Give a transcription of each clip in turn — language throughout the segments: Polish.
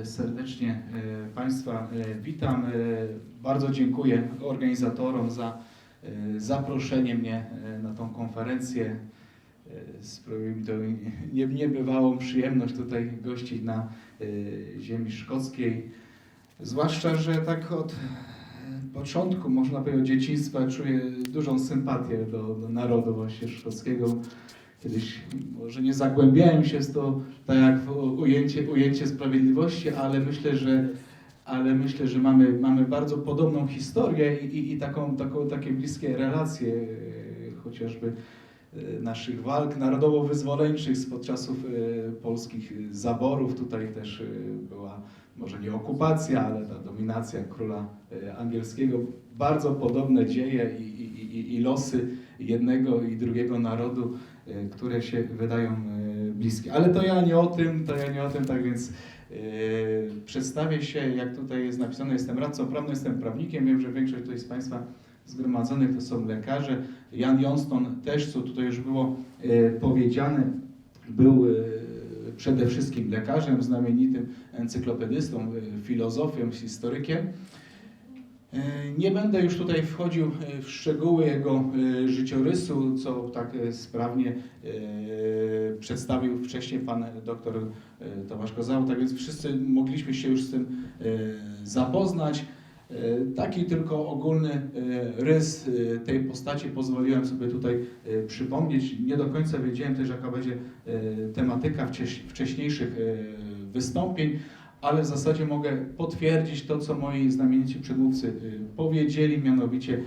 e, serdecznie e, Państwa e, witam. Bardzo dziękuję organizatorom za zaproszenie mnie na tą konferencję. Sprawiło mi to nie- niebywałą przyjemność tutaj gościć na ziemi szkockiej. Zwłaszcza, że tak od początku, można powiedzieć, dzieciństwa czuję dużą sympatię do, do narodu właśnie szkockiego. Kiedyś może nie zagłębiałem się z to tak jak w ujęcie, ujęcie sprawiedliwości, ale myślę, że, ale myślę, że mamy, mamy bardzo podobną historię i, i, i taką, taką, takie bliskie relacje, e, chociażby e, naszych walk narodowo-wyzwoleńczych spod czasów e, polskich zaborów. Tutaj też była może nie okupacja, ale ta dominacja króla angielskiego. Bardzo podobne dzieje i, i, i, losy jednego i drugiego narodu, które się wydają e, bliskie. Ale to ja nie o tym, to ja nie o tym, tak więc e, przedstawię się, jak tutaj jest napisane, jestem radcą prawnym, jestem prawnikiem. Wiem, że większość tutaj z Państwa zgromadzonych to są lekarze. Jan Johnston też, co tutaj już było powiedziane, był przede wszystkim lekarzem, znamienitym encyklopedystą, filozofem, historykiem. E, Nie będę już tutaj wchodził e, w szczegóły jego e, życiorysu, co tak sprawnie przedstawił wcześniej pan doktor Tomasz Kozał, tak więc wszyscy mogliśmy się już z tym zapoznać. Taki tylko ogólny rys tej postaci pozwoliłem sobie tutaj przypomnieć. Nie do końca wiedziałem też, jaka będzie tematyka wcześ- wcześniejszych wystąpień, ale w zasadzie mogę potwierdzić to, co moi znamienici przedmówcy e, powiedzieli, mianowicie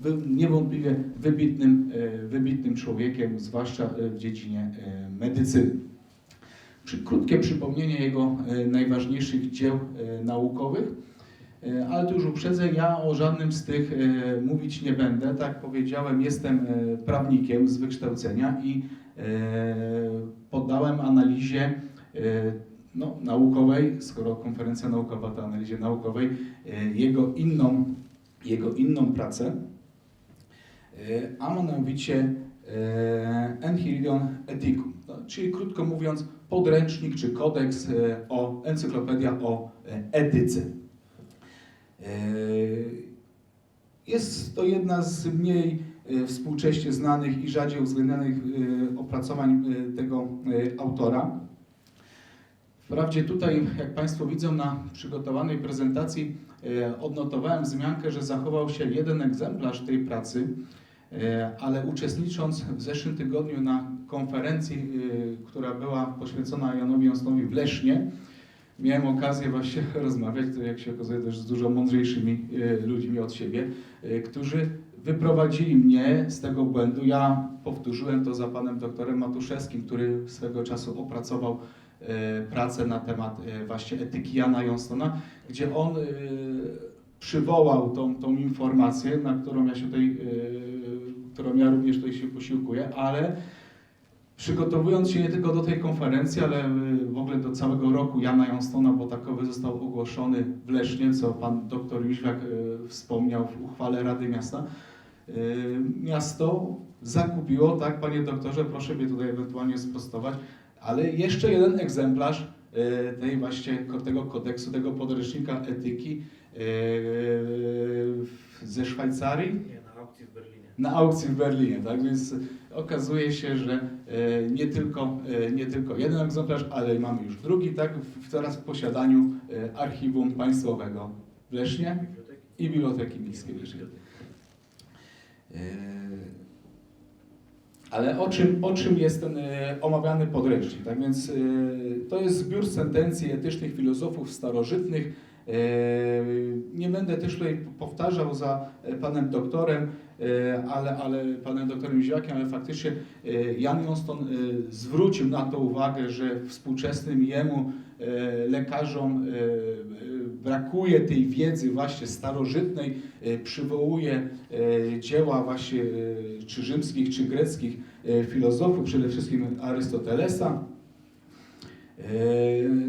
wy- niewątpliwie wybitnym, e, wybitnym człowiekiem, zwłaszcza w dziedzinie medycyny. Krótkie przypomnienie jego najważniejszych dzieł naukowych. Ale tu już uprzedzę, ja o żadnym z tych mówić nie będę. Tak powiedziałem, jestem prawnikiem z wykształcenia i poddałem analizie no, naukowej, skoro konferencja naukowa to analizie naukowej, e, jego inną, jego inną pracę, e, a mianowicie e, Enchiridion Ethicum, no, czyli krótko mówiąc podręcznik czy kodeks o encyklopedia o etyce. Jest to jedna z mniej współcześnie znanych i rzadziej uwzględnianych opracowań tego autora. Wprawdzie tutaj, jak Państwo widzą na przygotowanej prezentacji, e, odnotowałem wzmiankę, że zachował się jeden egzemplarz tej pracy, e, ale uczestnicząc w zeszłym tygodniu na konferencji, e, która była poświęcona Janowi Jąsnowi w Lesznie, miałem okazję właśnie rozmawiać, jak się okazuje też z dużo mądrzejszymi ludźmi od siebie, którzy wyprowadzili mnie z tego błędu. Ja powtórzyłem to za panem doktorem Matuszewskim, który swego czasu opracował pracę na temat e, właśnie etyki Jana Jonstona, gdzie on e, przywołał tą, tą informację, na którą ja się tutaj, e, którą ja również tutaj się posiłkuję, ale przygotowując się nie tylko do tej konferencji, ale w ogóle do całego roku Jana Jonstona, bo takowy został ogłoszony w Lesznie, co pan doktor Jóźwiak wspomniał w uchwale Rady Miasta. Miasto zakupiło, tak panie doktorze, proszę mnie tutaj ewentualnie sprostować, ale jeszcze jeden egzemplarz y, tej właśnie tego kodeksu, tego podręcznika etyki y, ze Szwajcarii? Nie, na aukcji w Berlinie. na aukcji w Berlinie, tak? Więc okazuje się, że e, nie tylko, e, nie tylko jeden egzemplarz, ale mamy już drugi, tak, w, teraz w posiadaniu e, Archiwum Państwowego w Lesznie i Biblioteki Miejskiej w Lesznie. Ale o czym, o czym jest ten e, omawiany podręcznik? Tak więc e, to jest zbiór sentencji etycznych filozofów starożytnych. E, Nie będę też tutaj powtarzał za panem doktorem, ale, ale panem doktorem Ziakiem, ale faktycznie Jan Johnston zwrócił na to uwagę, że współczesnym jemu lekarzom brakuje tej wiedzy właśnie starożytnej, e, przywołuje e, dzieła właśnie e, czy rzymskich, czy greckich filozofów, przede wszystkim Arystotelesa.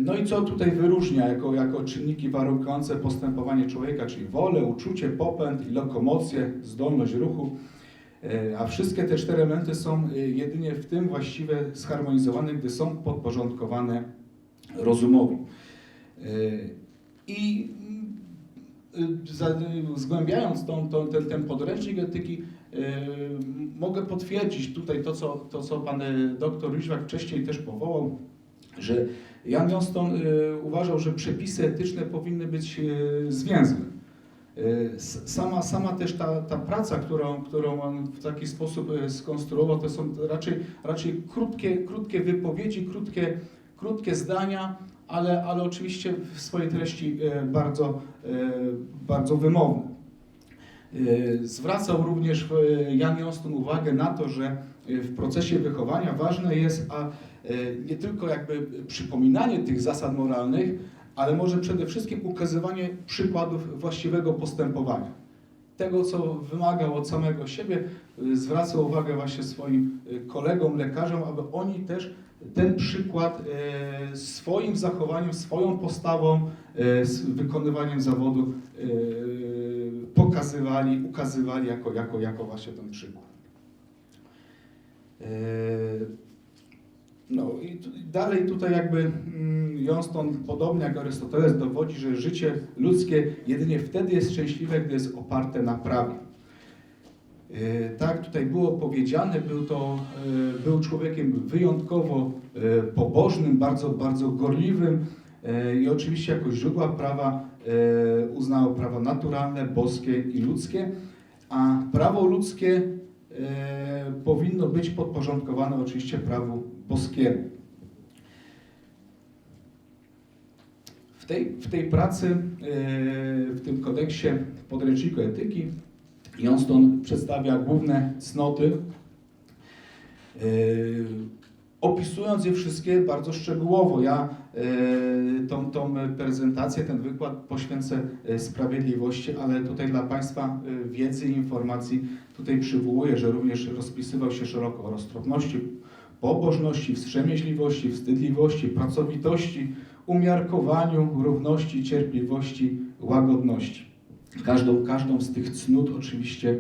No i co tutaj wyróżnia jako, jako czynniki warunkujące postępowanie człowieka, czyli wolę, uczucie, popęd i lokomocję, zdolność ruchu. A wszystkie te cztery elementy są jedynie w tym właściwie zharmonizowane, gdy są podporządkowane rozumowi. I y, zgłębiając tą, tą, ten, ten podręcznik etyki, y, mogę potwierdzić tutaj to, co, to, co pan y, doktor Liźwak wcześniej też powołał, że Jan Johnston uważał, że przepisy etyczne powinny być zwięzłe. Sama, sama też ta, ta praca, którą, którą on w taki sposób skonstruował, to są raczej, raczej krótkie, krótkie wypowiedzi, krótkie, krótkie zdania, ale, ale oczywiście w swojej treści y, bardzo, y, bardzo wymowne. Y, Zwracał również Jan Johnston uwagę na to, że w procesie wychowania ważne jest a, nie tylko jakby przypominanie tych zasad moralnych, ale może przede wszystkim ukazywanie przykładów właściwego postępowania. Tego, co wymagał od samego siebie, y, zwracał uwagę właśnie swoim y, kolegom, lekarzom, aby oni też ten przykład y, swoim zachowaniem, swoją postawą, wykonywaniem zawodu pokazywali, ukazywali jako, jako, jako właśnie ten przykład. No i dalej tutaj jakby mm, Johnston, podobnie jak Arystoteles, dowodzi, że życie ludzkie jedynie wtedy jest szczęśliwe, gdy jest oparte na prawie. E, Tak, tutaj było powiedziane, był to, e, był człowiekiem wyjątkowo e, pobożnym, bardzo, bardzo gorliwym i oczywiście jako źródła prawa uznał prawa naturalne, boskie i ludzkie, a prawo ludzkie powinno być podporządkowane oczywiście prawu boskiemu. W tej, w tej pracy, e, w tym kodeksie podręczniku etyki, Johnston przedstawia główne cnoty, e, opisując je wszystkie bardzo szczegółowo. Ja e, tą, tą prezentację, ten wykład poświęcę sprawiedliwości, ale tutaj dla Państwa wiedzy i informacji tutaj przywołuję, że również rozpisywał się szeroko o roztropności, pobożności, wstrzemięźliwości, wstydliwości, pracowitości, umiarkowaniu, równości, cierpliwości, łagodności. Każdą, każdą z tych cnót oczywiście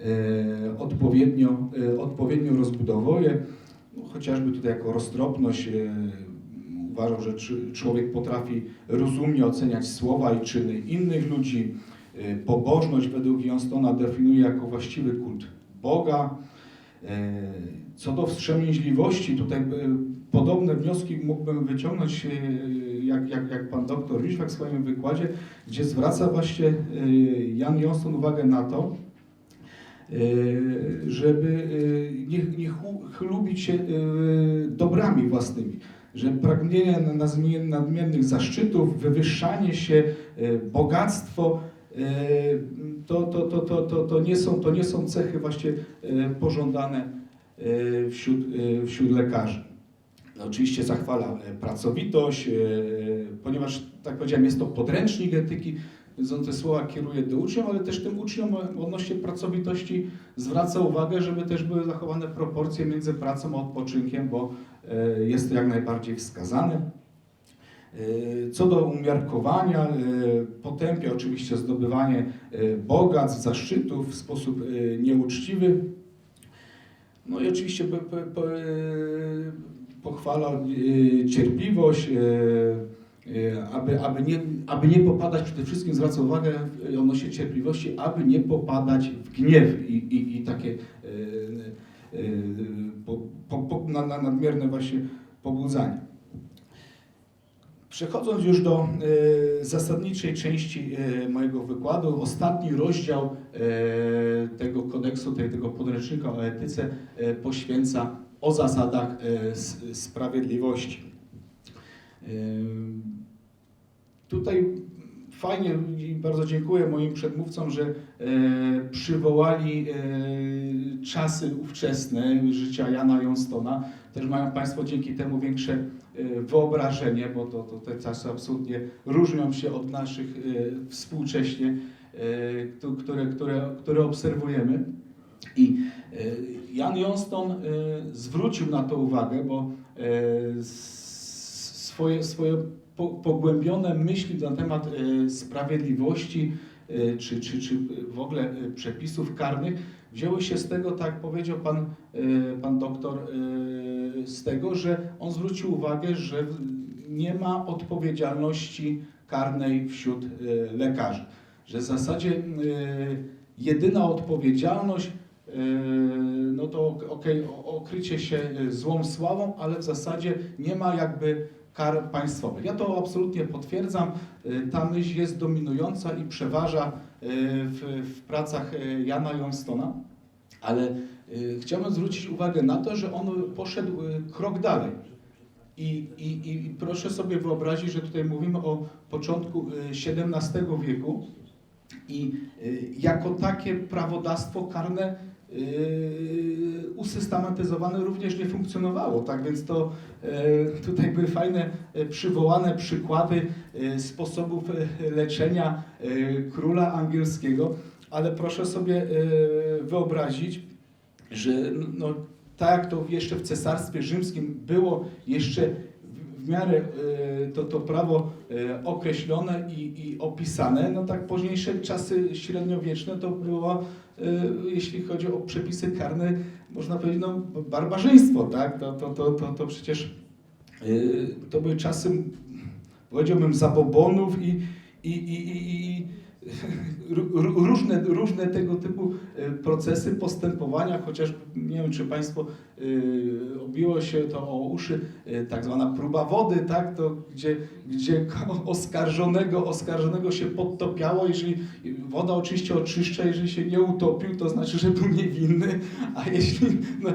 e, odpowiednio, e, odpowiednio rozbudowuje. No, chociażby tutaj jako roztropność e, że człowiek potrafi rozumnie oceniać słowa i czyny innych ludzi. E, Pobożność według Johnstona definiuje jako właściwy kult Boga. E, Co do wstrzemięźliwości, tutaj podobne wnioski mógłbym wyciągnąć, e, jak, jak, jak pan doktor Liszwak w swoim wykładzie, gdzie zwraca właśnie e, Jan Johnston uwagę na to, żeby nie, nie chlubić się dobrami własnymi, że pragnienie na- nadmie- nadmiernych zaszczytów, wywyższanie się, bogactwo, to, to, to, to, to, to, nie, są, to nie są cechy właśnie e, pożądane e, wśród, wśród lekarzy. No, oczywiście zachwala e, pracowitość, e, ponieważ, tak powiedziałem, jest to podręcznik etyki, te słowa kieruje do uczniów, ale też tym uczniom odnośnie pracowitości zwraca uwagę, żeby też były zachowane proporcje między pracą a odpoczynkiem, bo e, jest to jak najbardziej wskazane. E, Co do umiarkowania, e, potępia oczywiście zdobywanie e, bogactw, zaszczytów w sposób nieuczciwy. No i oczywiście po, po, po, pochwala cierpliwość, aby, aby, nie, aby nie popadać, przede wszystkim zwraca uwagę odnośnie cierpliwości, aby nie popadać w gniew i, i, i takie po, po, po, na, na nadmierne właśnie pobudzanie. Przechodząc już do e, zasadniczej części e, mojego wykładu, ostatni rozdział e, tego kodeksu, tej, tego podręcznika o etyce poświęca o zasadach sprawiedliwości. Tutaj fajnie i bardzo dziękuję moim przedmówcom, że e, przywołali e, czasy ówczesne życia Jana Johnstona. Też mają Państwo dzięki temu większe e, wyobrażenie, bo to, to te czasy absolutnie różnią się od naszych e, współcześnie, któ- które, które, które obserwujemy. I Jan Johnston zwrócił na to uwagę, bo swoje, swoje po- pogłębione myśli na temat sprawiedliwości czy, czy, czy w ogóle przepisów karnych wzięły się z tego, tak powiedział pan, pan doktor, z tego, że on zwrócił uwagę, że nie ma odpowiedzialności karnej wśród e, lekarzy. Że w zasadzie e, jedyna odpowiedzialność no to okej, o- okrycie się złą sławą, ale w zasadzie nie ma jakby kar państwowych. Ja to absolutnie potwierdzam. Ta myśl jest dominująca i przeważa w, w pracach Jana Johnstona, ale e, chciałbym zwrócić uwagę na to, że on poszedł e, krok dalej. I, i, I proszę sobie wyobrazić, że tutaj mówimy o początku XVII wieku i jako takie prawodawstwo karne usystematyzowane również nie funkcjonowało. Tak więc to tutaj były fajne przywołane przykłady sposobów leczenia króla angielskiego, ale proszę sobie e, wyobrazić, że no, tak to jeszcze w Cesarstwie Rzymskim było jeszcze w- miarę e, to, to prawo e, określone i, i opisane, no tak późniejsze czasy średniowieczne to było, jeśli chodzi o przepisy karne, można powiedzieć, no barbarzyństwo, tak? To, to, to, to, to przecież to były czasy, powiedziałbym, zabobonów i, i, i, i, różne, różne tego typu e, procesy, postępowania, chociaż nie wiem, czy Państwo e, obiło się to o uszy, e, tak zwana próba wody, tak, to gdzie, gdzie oskarżonego, oskarżonego się podtopiało, jeżeli woda oczywiście oczyszcza, jeżeli się nie utopił, to znaczy, że był niewinny, a jeśli no,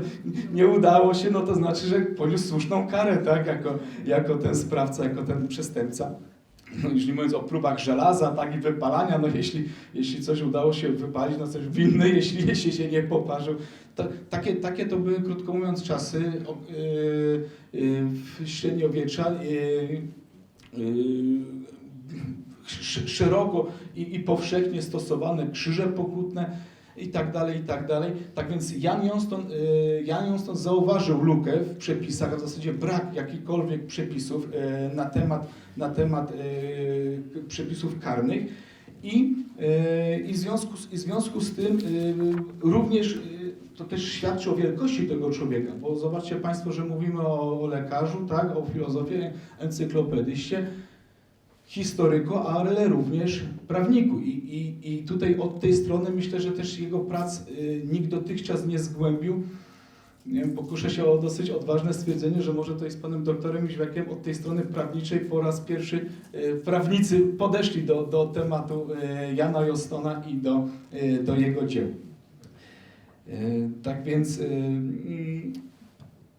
nie udało się, no to znaczy, że poniósł słuszną karę, tak, jako, jako ten sprawca, jako ten przestępca no już nie mówiąc o próbach żelaza, tak i wypalania, no jeśli, jeśli coś udało się wypalić, no coś winny, jeśli, jeśli się nie poparzył. To, takie, takie to były, krótko mówiąc, czasy yy, yy, średniowiecza. Yy, sz- szeroko i, i powszechnie stosowane krzyże pokutne i tak dalej, i tak dalej. Tak więc Jan Johnston, y, Jan Johnston zauważył lukę w przepisach, a w zasadzie brak jakichkolwiek przepisów y, na temat, na temat y, przepisów karnych. I, i, w związku z, i w związku z tym również to też świadczy o wielkości tego człowieka, bo zobaczcie Państwo, że mówimy o, o lekarzu, tak, o filozofii, encyklopedyście, historyku, ale również prawniku. I, i, I tutaj od tej strony myślę, że też jego prac y, nikt dotychczas nie zgłębił. Pokuszę się o dosyć odważne stwierdzenie, że może to z panem doktorem Jóźwiakiem od tej strony prawniczej po raz pierwszy y, prawnicy podeszli do, do tematu y, Jana Jostona i do, do jego dzieł. Tak więc mm,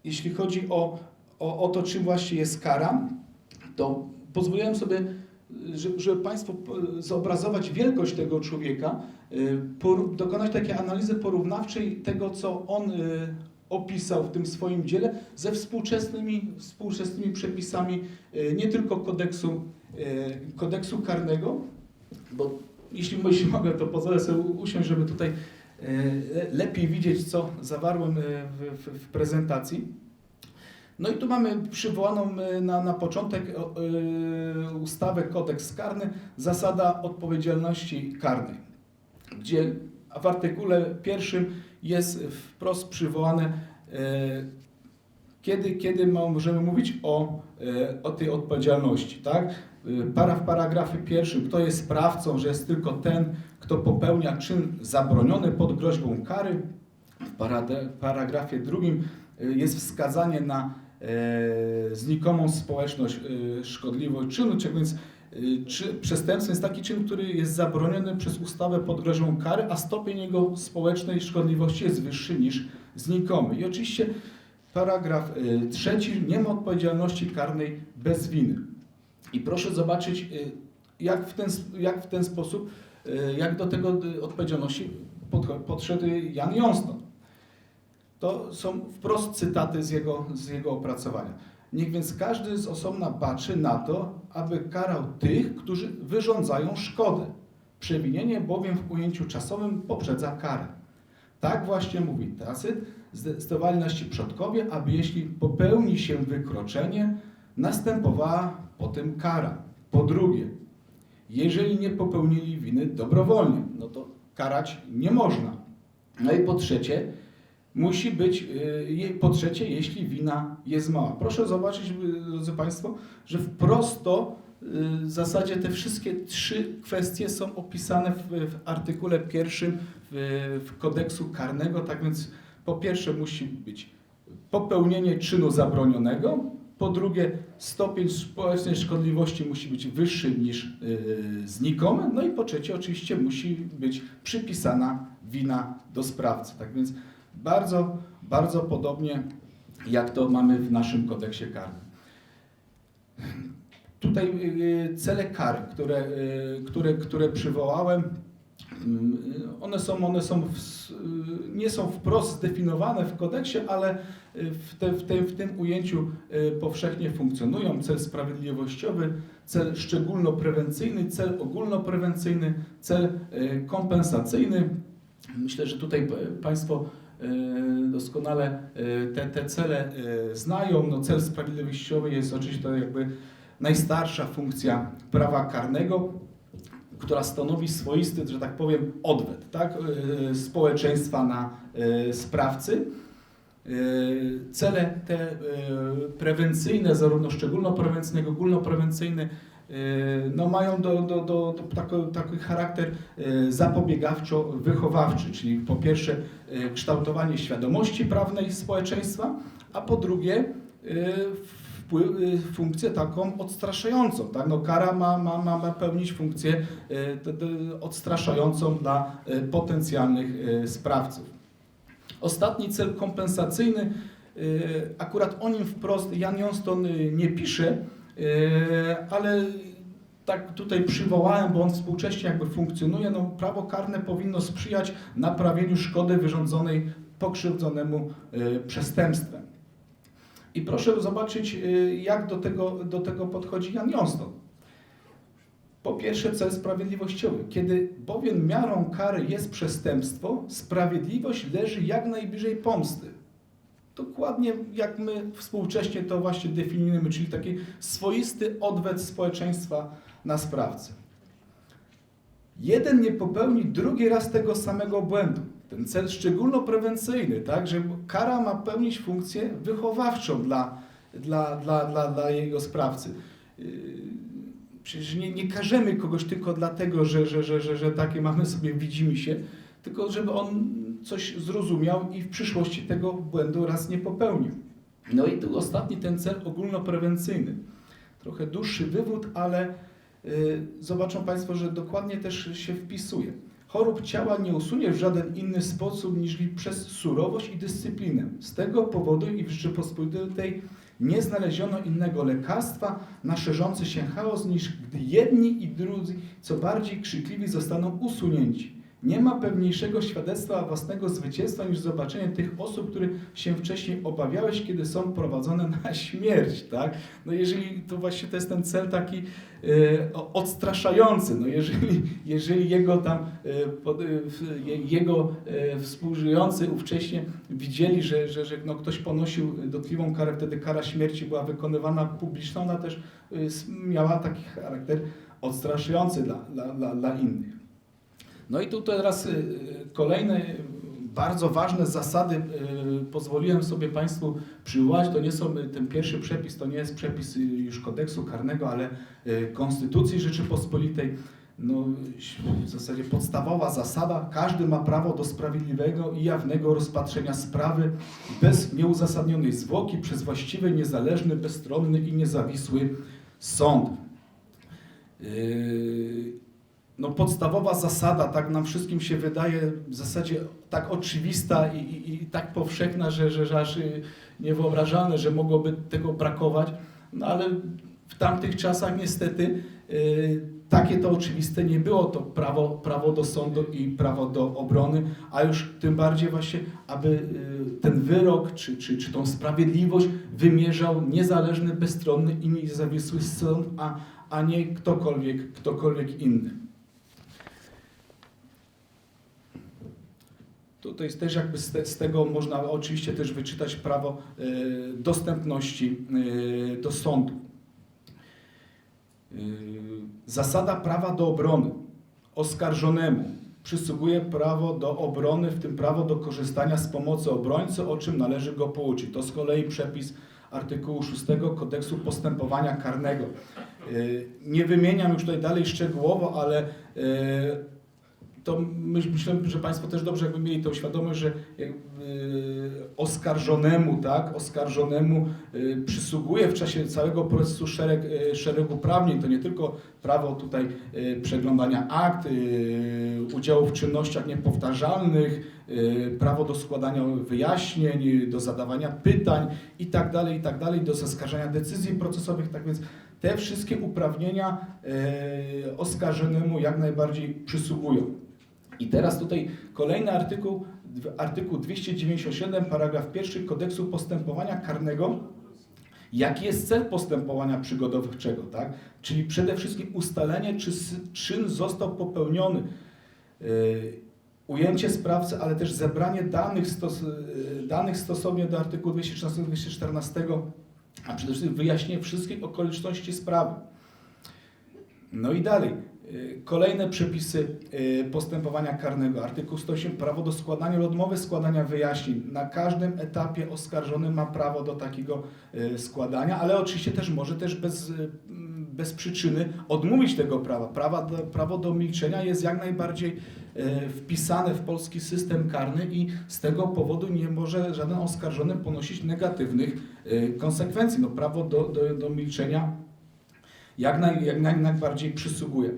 jeśli chodzi o, o, o to, czym właśnie jest kara, to pozwoliłem sobie, żeby, Państwu p- zobrazować wielkość tego człowieka, por, dokonać takiej analizy porównawczej tego, co on y, opisał w tym swoim dziele ze współczesnymi, współczesnymi przepisami nie tylko kodeksu, kodeksu karnego, bo jeśli, mogę, to pozwolę sobie usiąść, żeby tutaj le- lepiej widzieć, co zawarłem w, w, w prezentacji. No i tu mamy przywołaną y, na, na początek y, ustawę kodeks karny, zasada odpowiedzialności karnej, gdzie w artykule pierwszym jest wprost przywołane, y, kiedy, kiedy możemy mówić o, o tej odpowiedzialności. Tak? Para, w paragrafie pierwszym, kto jest sprawcą, że jest tylko ten, kto popełnia czyn zabroniony pod groźbą kary. W paragrafie drugim jest wskazanie na znikomą społeczność e, szkodliwość czynu, czy więc e, czy przestępstwem jest taki czyn, który jest zabroniony przez ustawę pod groźbą kary, a stopień jego społecznej szkodliwości jest wyższy niż znikomy. I oczywiście paragraf e, trzeci, nie ma odpowiedzialności karnej bez winy. I proszę zobaczyć, e, jak w ten, jak w ten sposób, e, jak do tego e, odpowiedzialności podszedł Jan Johnston. To są wprost cytaty z jego, z jego opracowania. Niech więc każdy z osobna baczy na to, aby karał tych, którzy wyrządzają szkodę. Przewinienie bowiem w ujęciu czasowym poprzedza karę. Tak właśnie mówi Tacyt, zdecydowali nasi przodkowie, aby jeśli popełni się wykroczenie, następowała potem kara. Po drugie, jeżeli nie popełnili winy dobrowolnie, no to karać nie można. No i po trzecie, musi być, y, po trzecie, jeśli wina jest mała. Proszę zobaczyć, y, drodzy Państwo, że wprost to y, w zasadzie te wszystkie trzy kwestie są opisane w, w artykule pierwszym w, w kodeksu karnego. Tak więc po pierwsze musi być popełnienie czynu zabronionego, po drugie stopień społecznej szkodliwości musi być wyższy niż yy, znikomy, no i po trzecie oczywiście musi być przypisana wina do sprawcy. Tak więc bardzo, bardzo podobnie jak to mamy w naszym kodeksie karnym. Tutaj y, cele kary, które, y, które, które przywołałem, mm, one są, one są w, y, nie są wprost zdefiniowane w kodeksie, ale y, w, te, w, te, w tym ujęciu y, powszechnie funkcjonują. Cel sprawiedliwościowy, cel szczególnoprewencyjny, cel ogólnoprewencyjny, cel y, kompensacyjny. Myślę, że tutaj Państwo y, doskonale y, te, te cele y, znają. No, cel sprawiedliwościowy jest oczywiście to jakby najstarsza funkcja prawa karnego, która stanowi swoisty, że tak powiem, odwet tak, y, społeczeństwa na y, sprawcy. Y, Cele te y, prewencyjne, zarówno szczególnoprewencyjne, jak i ogólnoprewencyjne, y, no mają do, do, do, do taki, charakter y, zapobiegawczo-wychowawczy, czyli po pierwsze y, kształtowanie świadomości prawnej społeczeństwa, a po drugie funkcję taką odstraszającą. Tak? No, kara ma, ma, ma, pełnić funkcję odstraszającą dla potencjalnych sprawców. Ostatni cel kompensacyjny, akurat o nim wprost Jan Johnston nie pisze, ale tak tutaj przywołałem, bo on współcześnie jakby funkcjonuje, no prawo karne powinno sprzyjać naprawieniu szkody wyrządzonej pokrzywdzonemu y, przestępstwem. I proszę zobaczyć, y, jak do tego, do tego podchodzi Jan Johnston. Po pierwsze, cel sprawiedliwościowy. Kiedy bowiem miarą kary jest przestępstwo, sprawiedliwość leży jak najbliżej pomsty. Dokładnie jak my współcześnie to właśnie definiujemy, czyli taki swoisty odwet społeczeństwa na sprawcę. Jeden nie popełni drugi raz tego samego błędu. Ten cel szczególnoprewencyjny, tak, że kara ma pełnić funkcję wychowawczą dla, dla, dla, dla, dla jego sprawcy. Yy, Przecież nie, nie karzemy kogoś tylko dlatego, że, że, że, że, że takie mamy sobie, widzimy się, tylko żeby on coś zrozumiał i w przyszłości tego błędu raz nie popełnił. No i tu ostatni ten cel ogólnoprewencyjny. Trochę dłuższy wywód, ale y, zobaczą Państwo, że dokładnie też się wpisuje. Chorób ciała nie usuniesz w żaden inny sposób niż przez surowość i dyscyplinę. Z tego powodu i w Rzeczypospolitej nie znaleziono innego lekarstwa na szerzący się chaos, niż gdy jedni i drudzy, co bardziej krzykliwi, zostaną usunięci. Nie ma pewniejszego świadectwa własnego zwycięstwa niż zobaczenie tych osób, których się wcześniej obawiałeś, kiedy są prowadzone na śmierć, tak? No jeżeli to właśnie to jest ten cel taki e, odstraszający, no jeżeli, jeżeli jego tam e, pod, e, jego e, współżyjący ówcześnie widzieli, że, że, że no, ktoś ponosił dotkliwą karę, wtedy kara śmierci była wykonywana publiczna, ona też miała taki charakter odstraszający dla, dla, dla, dla innych. No i tu teraz y, kolejne y, bardzo ważne zasady y, pozwoliłem sobie Państwu przywołać. To nie są, y, ten pierwszy przepis to nie jest przepis y, już kodeksu karnego, ale y, Konstytucji Rzeczypospolitej. No, w zasadzie podstawowa zasada, każdy ma prawo do sprawiedliwego i jawnego rozpatrzenia sprawy bez nieuzasadnionej zwłoki przez właściwy, niezależny, bezstronny i niezawisły sąd. No podstawowa zasada, tak nam wszystkim się wydaje w zasadzie tak oczywista i, i, i tak powszechna, że, że, że aż niewyobrażalne, że mogłoby tego brakować, no ale w tamtych czasach niestety y, takie to oczywiste nie było, to prawo, prawo do sądu i prawo do obrony, a już tym bardziej właśnie, aby y, ten wyrok czy, czy, czy tą sprawiedliwość wymierzał niezależny, bezstronny i niezawisły sąd, a, a nie ktokolwiek, ktokolwiek inny. Tutaj jest też jakby z, te, z tego można oczywiście też wyczytać prawo e, dostępności e, do sądu. E, zasada prawa do obrony oskarżonemu przysługuje prawo do obrony, w tym prawo do korzystania z pomocy obrońcy, o czym należy go pouczyć. To z kolei przepis artykułu 6 kodeksu postępowania karnego. Nie wymieniam już tutaj dalej szczegółowo, ale to my- myślę, że Państwo też dobrze jakby mieli tą świadomość, że jakby oskarżonemu, tak, oskarżonemu y, przysługuje w czasie całego procesu szereg, y, szeregu uprawnień. To nie tylko prawo tutaj przeglądania akt, udziału w czynnościach niepowtarzalnych, prawo do składania wyjaśnień, do zadawania pytań i tak dalej, i tak dalej, do zaskarżania decyzji procesowych. Tak więc te wszystkie uprawnienia oskarżonemu jak najbardziej przysługują. I teraz tutaj kolejny artykuł, artykuł 297, paragraf pierwszy Kodeksu Postępowania Karnego. Jaki jest cel postępowania przygotowawczego, tak? Czyli przede wszystkim ustalenie, czy czyn został popełniony, yy, ujęcie sprawcy, ale też zebranie danych, stos, yy, danych stosownie do artykułu 213-214, a przede wszystkim wyjaśnienie wszystkich okoliczności sprawy. No i dalej. Y, Kolejne przepisy y, postępowania karnego. Artykuł 108. Prawo do składania lub odmowy składania wyjaśnień. Na każdym etapie oskarżony ma prawo do takiego y, składania, ale oczywiście też może też bez, y, m, bez przyczyny odmówić tego prawa. Prawa prawo do milczenia jest jak najbardziej wpisane w polski system karny i z tego powodu nie może żaden oskarżony ponosić negatywnych konsekwencji. No, prawo do, do, do milczenia jak, naj, jak naj, najbardziej przysługuje.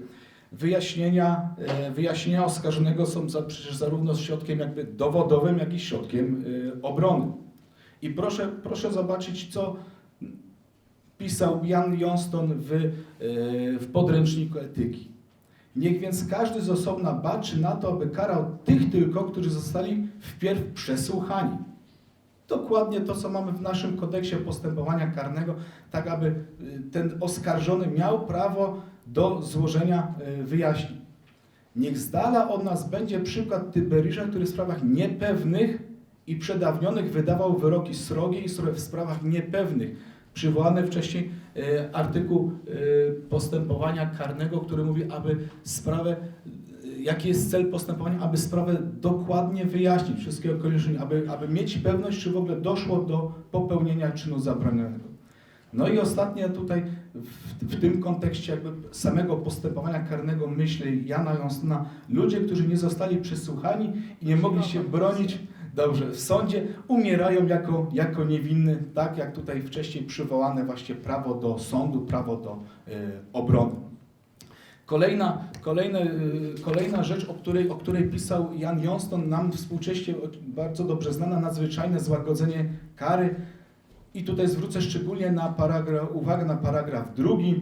Wyjaśnienia, e, wyjaśnienia oskarżonego są za, przecież zarówno środkiem jakby dowodowym, jak i środkiem e, obrony. I proszę, proszę zobaczyć, co pisał Jan Johnston w, e, w podręczniku etyki. Niech więc każdy z osobna baczy na to, aby karał tych tylko, którzy zostali wpierw przesłuchani. Dokładnie to, co mamy w naszym kodeksie postępowania karnego, tak aby ten oskarżony miał prawo do złożenia y, wyjaśnień. Niech z dala od nas będzie przykład Tyberisza, który w sprawach niepewnych i przedawnionych wydawał wyroki srogie i w sprawach niepewnych. Przywołany wcześniej y, artykuł y, postępowania karnego, który mówi, aby sprawę, jaki jest cel postępowania, aby sprawę dokładnie wyjaśnić, wszystkie okoliczności, aby, aby mieć pewność, czy w ogóle doszło do popełnienia czynu zabronionego. No i ostatnie tutaj w, w tym kontekście jakby samego postępowania karnego myśli Jana Jonstona, ludzie, którzy nie zostali przesłuchani i nie mogli się bronić dobrze w sądzie, umierają jako, jako niewinny, tak jak tutaj wcześniej przywołane właśnie prawo do sądu, prawo do y, obrony. Kolejna, kolejne, y, kolejna rzecz, o której, o której pisał Jan Johnston, nam współcześnie bardzo dobrze znana, nadzwyczajne złagodzenie kary. I tutaj zwrócę szczególnie na paragraf, uwagę na paragraf drugi,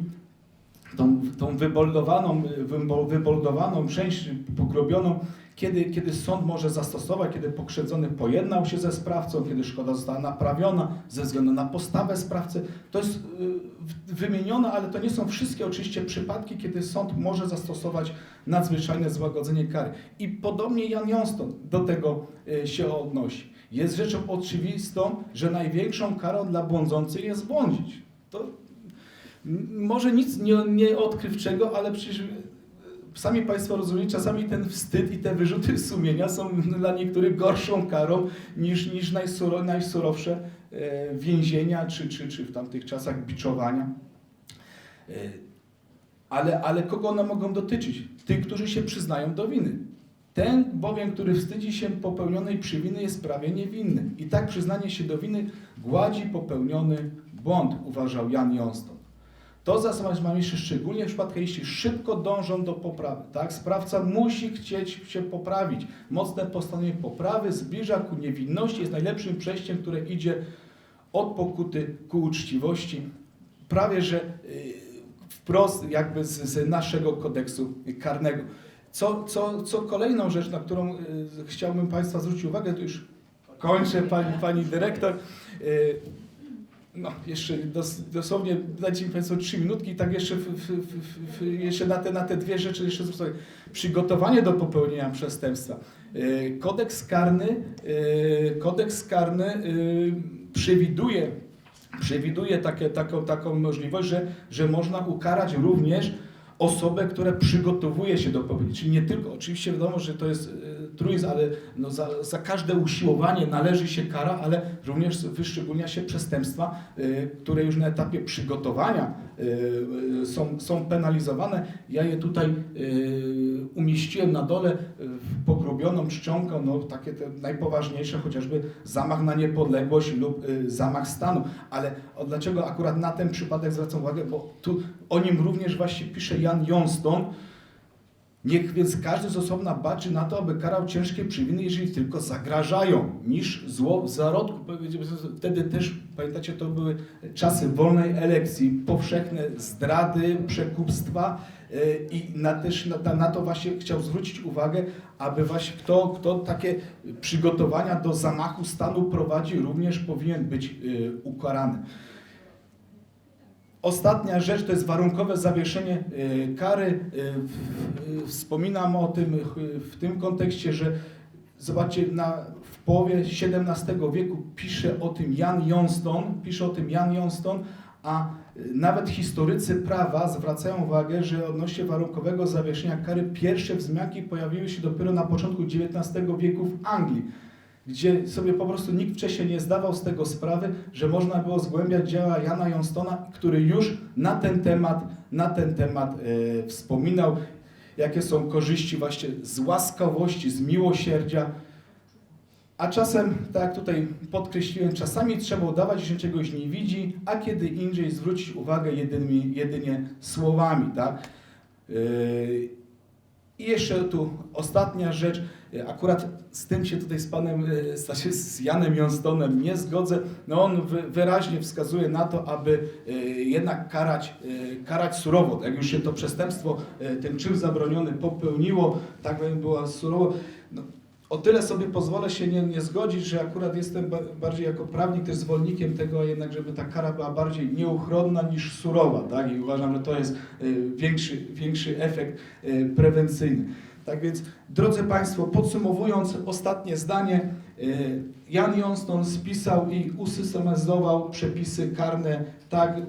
tą, tą wyboldowaną, wybo- wyboldowaną część pokrobioną, kiedy, kiedy sąd może zastosować, kiedy pokrzywdzony pojednał się ze sprawcą, kiedy szkoda została naprawiona ze względu na postawę sprawcy. To jest y, wymienione, ale to nie są wszystkie oczywiście przypadki, kiedy sąd może zastosować nadzwyczajne złagodzenie kary. I podobnie Jan Johnston do tego y, się odnosi. Jest rzeczą oczywistą, że największą karą dla błądzących jest błądzić. To może nic nie, nie odkrywczego, ale przecież y, sami Państwo rozumieją, czasami ten wstyd i te wyrzuty sumienia są dla niektórych gorszą karą niż, niż najsuro, najsurowsze e, więzienia, czy, czy, czy w tamtych czasach biczowania. E, Ale, ale kogo one mogą dotyczyć? Tych, którzy się przyznają do winy. Ten bowiem, który wstydzi się popełnionej przywiny, jest prawie niewinny. I tak przyznanie się do winy gładzi popełniony błąd, uważał Jan Johnston. To jeszcze szczególnie w przypadku, jeśli szybko dążą do poprawy. Tak? Sprawca musi chcieć się poprawić. Mocne postanowienie poprawy zbliża ku niewinności, jest najlepszym przejściem, które idzie od pokuty ku uczciwości. Prawie, że y, wprost jakby z, z naszego kodeksu karnego. Co, co, co kolejną rzecz, na którą y, chciałbym Państwa zwrócić uwagę, to już kończę Pani, pani Dyrektor. Y, no, jeszcze dos, dosłownie dajcie mi Państwo trzy minutki tak jeszcze, w, w, w, jeszcze na, te, na te dwie rzeczy jeszcze zwrócę. Przygotowanie do popełnienia przestępstwa. Y, Kodeks karny, kodeks karny przewiduje, przewiduje takie, taką, taką możliwość, że, że można ukarać również osobę, która przygotowuje się do pobytu. Czyli nie tylko, oczywiście wiadomo, że to jest e, truizm, ale no za, za każde usiłowanie należy się kara, ale również wyszczególnia się przestępstwa, e, które już na etapie przygotowania e, e, są, są penalizowane. Ja je tutaj umieściłem na dole w pogrubioną czcionką, no takie te najpoważniejsze, chociażby zamach na niepodległość lub zamach stanu. Ale o, dlaczego akurat na ten przypadek zwracam uwagę? Bo tu o nim również właśnie pisze Jan Johnston. Niech więc każdy z osobna baczy na to, aby karał ciężkie przywiny, jeżeli tylko zagrażają, niż zło w zarodku. Wtedy też, pamiętacie, to były czasy wolnej elekcji, powszechne zdrady, przekupstwa e, i na, też na, na to właśnie chciał zwrócić uwagę, aby właśnie kto, kto takie przygotowania do zamachu stanu prowadzi, również powinien być e, ukarany. Ostatnia rzecz to jest warunkowe zawieszenie y, kary. Y, y, Wspominam o tym w tym kontekście, że zobaczcie, na, w połowie XVII wieku pisze o tym Jan Johnston, pisze o tym Jan Johnston, a nawet historycy prawa zwracają uwagę, że odnośnie warunkowego zawieszenia kary pierwsze wzmianki pojawiły się dopiero na początku XIX wieku w Anglii gdzie sobie po prostu nikt wcześniej nie zdawał z tego sprawy, że można było zgłębiać dzieła Jana Johnstona, który już na ten temat, na ten temat e, wspominał, jakie są korzyści właśnie z łaskawości, z miłosierdzia. A czasem, tak jak tutaj podkreśliłem, czasami trzeba udawać, że czegoś nie widzi, a kiedy indziej zwrócić uwagę jedynymi, jedynie słowami. Tak? Yy, I jeszcze tu ostatnia rzecz. Akurat z tym się tutaj z panem, e, znaczy z Janem Jonstonem nie zgodzę. No on wy- wyraźnie wskazuje na to, aby e, jednak karać, e, karać surowo. Jak już się to przestępstwo, e, ten czyn zabroniony popełniło, tak by było surowo. No, o tyle sobie pozwolę się nie, nie zgodzić, że akurat jestem ba- bardziej jako prawnik też zwolennikiem tego, jednak żeby ta kara była bardziej nieuchronna niż surowa. Tak? I uważam, że to jest e, większy, większy efekt e, prewencyjny. Tak więc, drodzy Państwo, podsumowując ostatnie zdanie, e, Jan Johnston spisał i usystematyzował przepisy karne tak,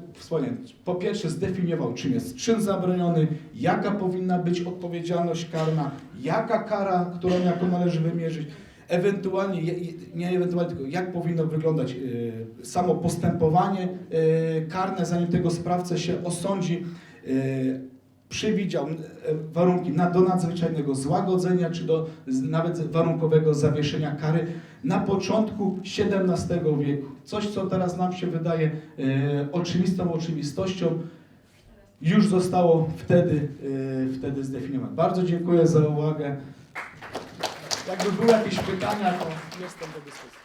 po pierwsze zdefiniował, czym jest czyn zabroniony, jaka powinna być odpowiedzialność karna, jaka kara, którą jako należy wymierzyć, ewentualnie, nie ewentualnie, tylko jak powinno wyglądać e, samo postępowanie e, karne, zanim tego sprawcę się osądzi. Przewidział e, warunki do nadzwyczajnego złagodzenia, czy do nawet warunkowego zawieszenia kary na początku XVII wieku. Coś, co teraz nam się wydaje e, oczywistą oczywistością, już zostało wtedy, e, wtedy zdefiniowane. Bardzo dziękuję za uwagę. Jakby były jakieś pytania, to jestem do dyskusji.